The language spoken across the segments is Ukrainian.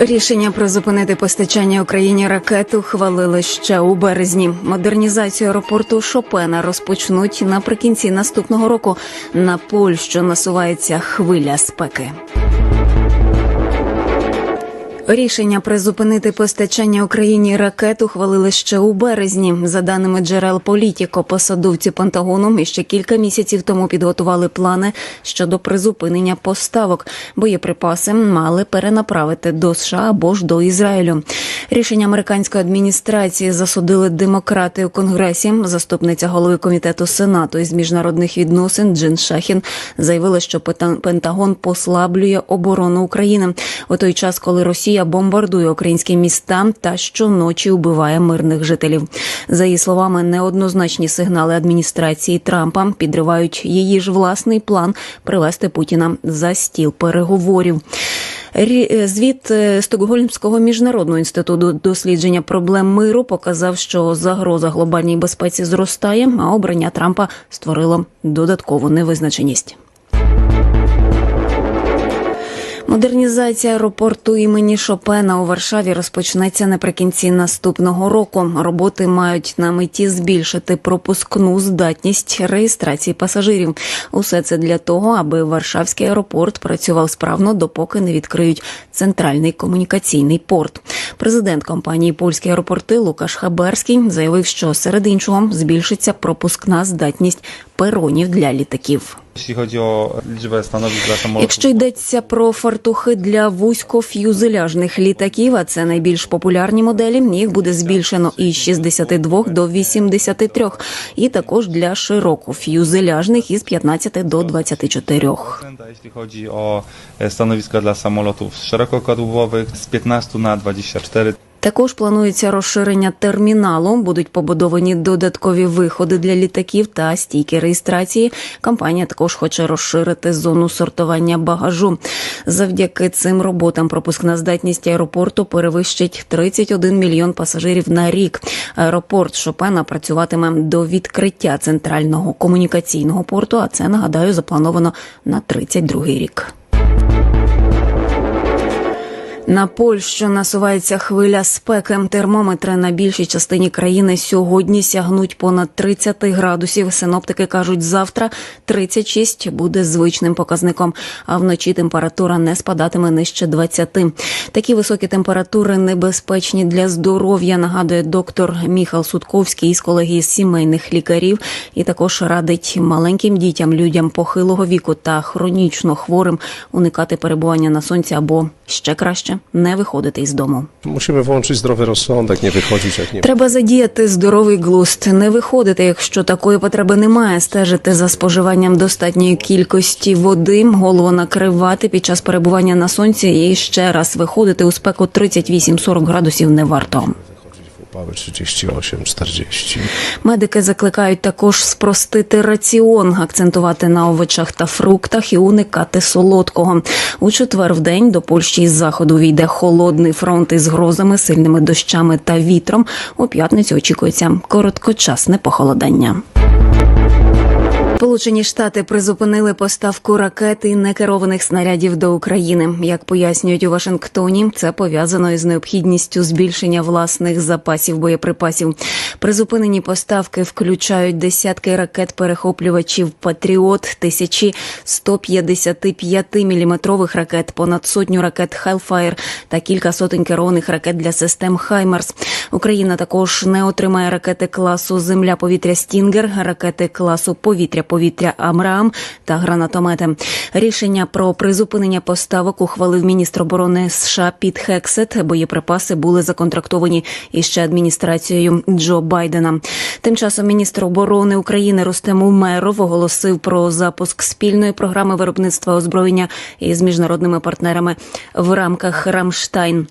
Рішення призупинити постачання Україні ракет ухвалили ще у березні. Модернізацію аеропорту Шопена розпочнуть наприкінці наступного року. На Польщу насувається хвиля спеки. Рішення призупинити постачання Україні ракет ухвалили ще у березні. За даними джерел Політіко, посадовці Пентагону іще кілька місяців тому підготували плани щодо призупинення поставок. Боєприпаси мали перенаправити до США або ж до Ізраїлю. Рішення американської адміністрації засудили демократи у конгресі. Заступниця голови комітету сенату із міжнародних відносин Джин Шахін заявила, що Пентагон послаблює оборону України у той час, коли Росія бомбардує українські міста та щоночі вбиває мирних жителів. За її словами, неоднозначні сигнали адміністрації Трампа підривають її ж власний план привести Путіна за стіл переговорів. Рі- е, Звіт е, Стокгольмського міжнародного інституту дослідження проблем миру показав, що загроза глобальній безпеці зростає, а обрання Трампа створило додаткову невизначеність. Модернізація аеропорту імені Шопена у Варшаві розпочнеться наприкінці наступного року. Роботи мають на меті збільшити пропускну здатність реєстрації пасажирів. Усе це для того, аби Варшавський аеропорт працював справно, допоки не відкриють центральний комунікаційний порт. Президент компанії Польські аеропорти Лукаш Хаберський заявив, що серед іншого збільшиться пропускна здатність перонів для літаків. Якщо йдеться про фартухи для вузькоф'юзеляжних літаків, а це найбільш популярні моделі, їх буде збільшено із 62 до 83, і також для широкоф'юзеляжних із 15 до 24. a jeśli chodzi o e, stanowiska dla szerokokadłubowych z 15 na 24. Також планується розширення терміналу. Будуть побудовані додаткові виходи для літаків та стійки реєстрації. Компанія також хоче розширити зону сортування багажу. Завдяки цим роботам пропускна здатність аеропорту перевищить 31 мільйон пасажирів на рік. Аеропорт Шопена працюватиме до відкриття центрального комунікаційного порту. А це нагадаю заплановано на 32 рік. На Польщу насувається хвиля спеки. Термометри на більшій частині країни сьогодні сягнуть понад 30 градусів. Синоптики кажуть, завтра 36 буде звичним показником, а вночі температура не спадатиме нижче 20. Такі високі температури небезпечні для здоров'я. Нагадує доктор Міхал Судковський із колегії сімейних лікарів, і також радить маленьким дітям, людям похилого віку та хронічно хворим уникати перебування на сонці або ще краще не виходити із дому. Мусимо włączyć здоровий розсудок, не виходити, як nie Треба задіяти здоровий глузд, не виходити, якщо такої потреби немає, стежити за споживанням достатньої кількості води, голову накривати під час перебування на сонці і ще раз виходити у спеку 38-40 градусів не варто. Upały 38-40. Медики закликають також спростити раціон, акцентувати на овочах та фруктах і уникати солодкого. У четвер в день до Польщі із заходу війде холодний фронт із грозами, сильними дощами та вітром. У п'ятницю очікується короткочасне похолодання. Сполучені Штати призупинили поставку ракет і некерованих снарядів до України. Як пояснюють у Вашингтоні, це пов'язано із необхідністю збільшення власних запасів боєприпасів. Призупинені поставки включають десятки ракет-перехоплювачів Патріот, тисячі 155-мм ракет, понад сотню ракет Hellfire та кілька сотень керованих ракет для систем Хаймарс. Україна також не отримає ракети класу Земля-повітря Стінгер, ракети класу повітря-повітря Амраам та гранатомети. Рішення про призупинення поставок ухвалив міністр оборони США Піт Хексет. Боєприпаси були законтрактовані іще адміністрацією Джо Байдена. Тим часом міністр оборони України Рустем Умеров оголосив про запуск спільної програми виробництва озброєння із міжнародними партнерами в рамках Рамштайн.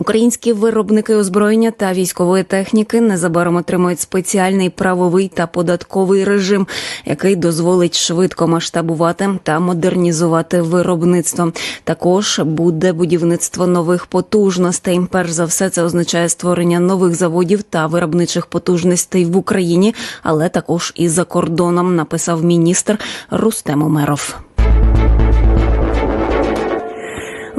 Українські виробники озброєння та військової техніки незабаром отримують спеціальний правовий та податковий режим, який дозволить швидко масштабувати та модернізувати виробництво. Також буде будівництво нових потужностей. Перш за все, це означає створення нових заводів та виробничих потужностей в Україні, але також і за кордоном. Написав міністр Рустем Умеров.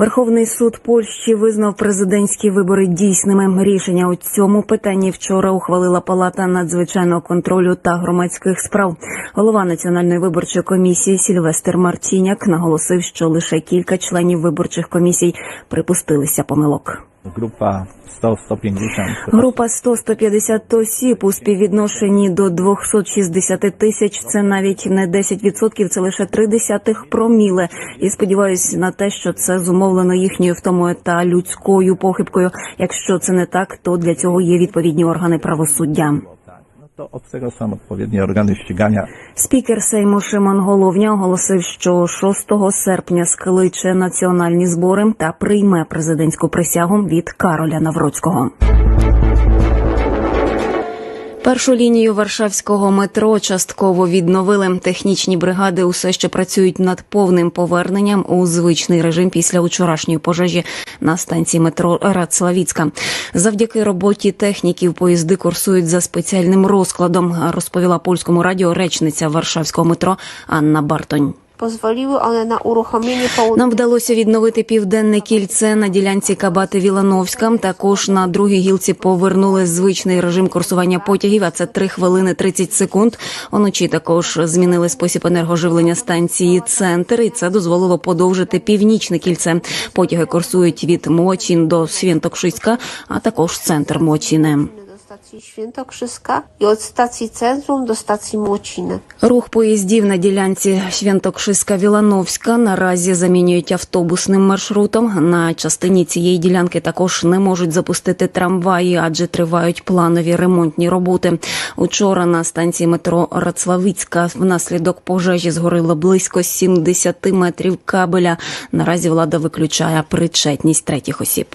Верховний суд Польщі визнав президентські вибори дійсними. Рішення у цьому питанні вчора ухвалила Палата надзвичайного контролю та громадських справ. Голова національної виборчої комісії Сільвестр Мартіняк наголосив, що лише кілька членів виборчих комісій припустилися помилок. Grupa 100-150. Група 100-150 осіб у співвідношенні до 260 тисяч. Це навіть не 10%, це лише три десятих проміле. І сподіваюся на те, що це зумовлено їхньою втомою та людською похибкою. Якщо це не так, то для цього є відповідні органи правосуддя. To od tego są odpowiednie organy ścigania. Спікер Сейму Шимон Головня оголосив, що 6 серпня скличе національні збори та прийме президентську присягу від Кароля Навроцького. Першу лінію варшавського метро частково відновили. Технічні бригади усе ще працюють над повним поверненням у звичний режим після учорашньої пожежі на станції метро Радславіцька. Завдяки роботі техніків поїзди курсують за спеціальним розкладом, розповіла польському радіо речниця варшавського метро Анна Бартонь. Pozwoliły one na uruchomienie południa. Нам вдалося відновити південне кільце на ділянці Кабати Вілановська. Також на другій гілці повернули звичний режим курсування потягів. А це 3 хвилини 30 секунд. Уночі також змінили спосіб енергоживлення станції Центр, і це дозволило подовжити північне кільце. Потяги курсують від Мочин до Свінтокшиська, а також центр Мочіне. Stacji Świętokrzyska i od stacji Centrum do stacji Młociny. Рух поїздів на ділянці Святокшиська-Вілановська наразі замінюють автобусним маршрутом. На частині цієї ділянки також не можуть запустити трамваї, адже тривають планові ремонтні роботи. Учора на станції метро Рацлавицька внаслідок пожежі згоріло близько 70 метрів кабеля. Наразі влада виключає причетність третіх осіб.